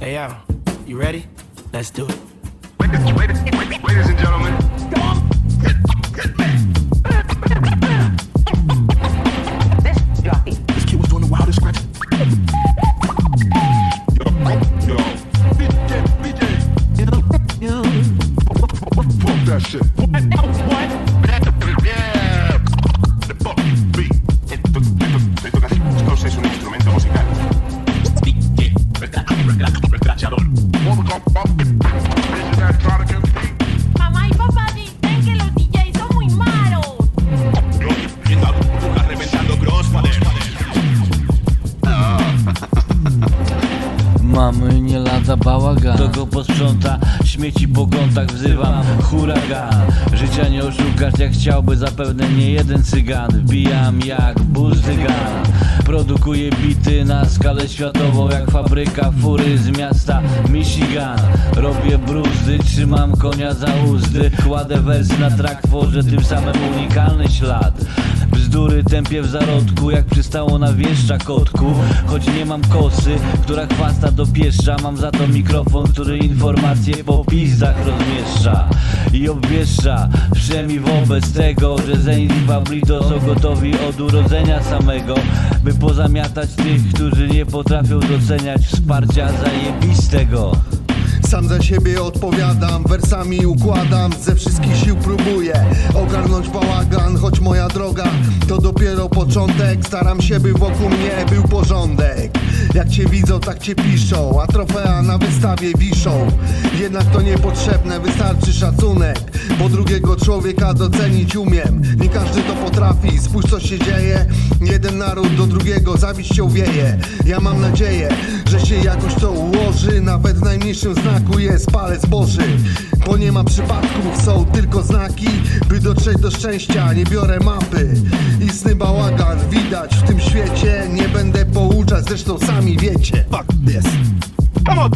Hey, y'all, you ready? Let's do it. Wait, wait, Mamá y papá dicen que los DJs son muy malos. Mamy nie lata bałagan. Kto go posprząta, śmieci po kątach wzywam. Huragan, życia nie oszukasz jak chciałby zapewne nie jeden cygan. Wbijam jak buzdygan Produkuję bity na skalę światową jak fabryka fury z miasta Michigan. Robię bruzdy, trzymam konia za uzdy. Kładę wersy na trak, tworzę tym samym unikalny ślad Bzdury tępię w zarodku, jak przystało na wieszcza kotku. Choć nie mam kosy, która chwasta do pieszcza Mam za to mikrofon, który informacje po pizdach rozmieszcza I obwieszcza, wszemi wobec tego Że Zenit i Pablito są gotowi od urodzenia samego By pozamiatać tych, którzy nie potrafią doceniać wsparcia zajebistego Sam za siebie odpowiadam, wersami układam Ze wszystkich sił próbuję ogarnąć bałagan Choć moja droga to dopiero początek. Staram się by wokół mnie był porządek. Jak cię widzą tak cię piszą A trofea na wystawie wiszą. Jednak to niepotrzebne, wystarczy szacunek Bo drugiego człowieka docenić umiem. Nie każdy to potrafi, spójrz co się dzieje. Jeden naród do drugiego zawiścią wieje. Ja mam nadzieję, że się jakoś to ułoży Nawet w najmniejszym znaku jest palec Boży Bo nie ma przypadków, są tylko znaki By dotrzeć do szczęścia, nie biorę mapy Istny bałagan. Widać w tym świecie Nie będę pouczać, zresztą sami wiecie. Fuck this Come on.